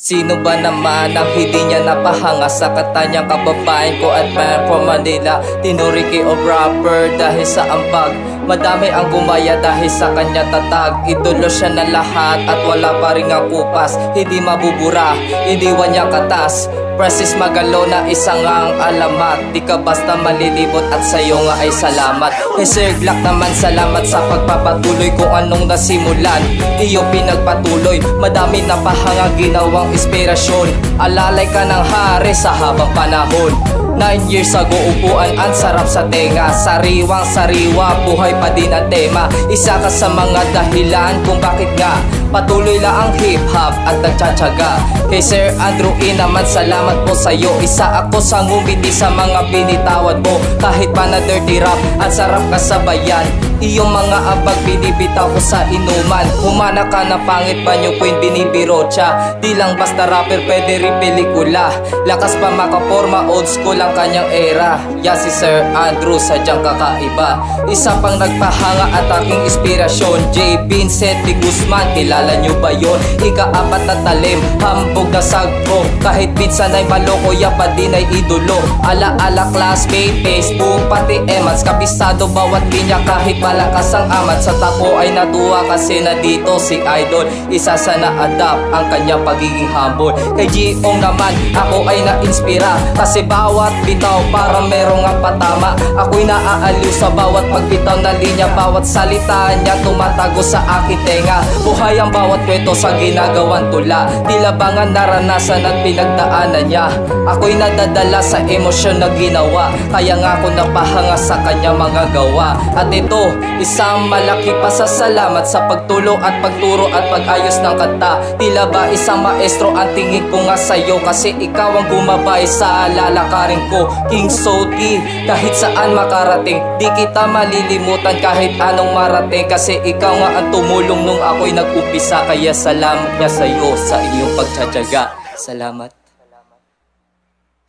Sino ba naman ang hindi niya napahanga sa katanyang kababayan ko at man from Manila? Tinuriki of rapper dahil sa ambag. Madami ang gumaya dahil sa kanya tatag. Idolo siya ng lahat at wala pa rin ang kupas. Hindi mabubura, iniwan niya katas Presis Magalo na isang ang alamat. Di ka basta malilibot at sa'yo nga ay salamat. Kay Sir Glock naman salamat sa pagpapatuloy Kung anong nasimulan. Iyo pinagpatuloy Madami na pahanga ginawang inspirasyon. Alalay ka ng hari sa habang panahon Nine years ago upuan ang sarap sa tenga. Sariwang sariwa, buhay pa din ang tema. Isa ka sa mga dahilan kung bakit nga Patuloy lang ang hip-hop at nagtsatsaga. Kay Sir Andrew E naman salamat po sa'yo. Isa ako sa ngumiti sa mga binitawad mo. Kahit pa na dirty rap at sarap ka Iyong mga abag binibitaw ko sa inuman. Humana ka na pangit ba nyo queen binibiro siya Di lang basta rapper pwede rin pelikula. Lakas pa makaporma old school ang kanyang era. Ya si Sir Andrew sadyang kakaiba. Isa pang nagpahanga at aking inspirasyon. J. Vincent de Guzman kilala nyo ba yon? Ika-apat na talim hambog na sagpo. Kahit minsan ay maloko ya pa din ay idolo. Ala-ala classmate Facebook pati emats Kabisado bawat linya kahit malakas ang amat Sa tako ay natuwa kasi na dito si Idol. Isa sa na-adapt ang kanyang pagiging humble. Kay G.O. naman ako ay na-inspira Kasi bawat bitaw para merong ang patama. Ako'y naaaliw sa bawat pagbitaw na linya Bawat salita niya tumatago sa aking tenga. Buhay ang bawat kwento sa ginagawang tula. Tila bang ang naranasan at pinagdaanan niya? Ako'y nadadala sa emosyon na ginawa. Kaya nga ako napahanga sa kanya mga gawa. At ito, isang malaki pasasalamat sa pagtulong at pagturo at pag-ayos ng kanta. Tila ba isang maestro ang tingin ko nga sa'yo? Kasi ikaw ang gumabay sa lalakarin ko. King Soti, kahit saan makarating Di kita malilimutan kahit anong marating. Kasi ikaw nga ang tumulong nung ako'y nag-upisa Kaya salamat nga sa'yo sa iyong pagtsatsaga. Salamat